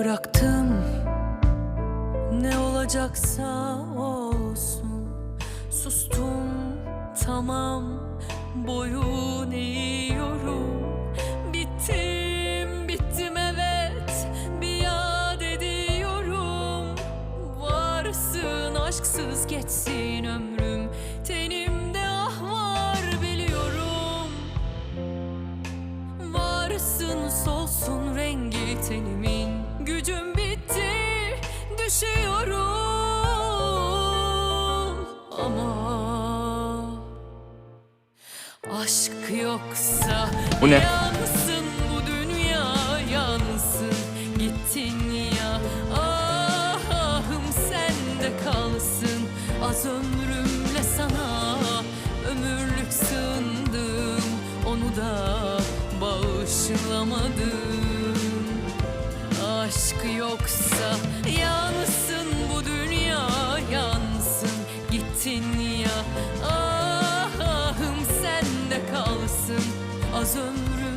Bıraktım. Ne olacaksa olsun. Sustum tamam boyun eğiyorum. Bittim bittim evet biat ediyorum. Varsın aşksız geçsin ömrüm. Tenimde ah var biliyorum. Varsın solsun rengi tenimin düşüyorum Ama aşk yoksa Bu ne? Yansın bu dünya yansın. Gittin ya ahım sende kalsın. Az ömrümle sana ömürlük sığındım. Onu da bağışlamadım. Aşk yoksa Gittin ya ahım sende kalsın. Az ömrüm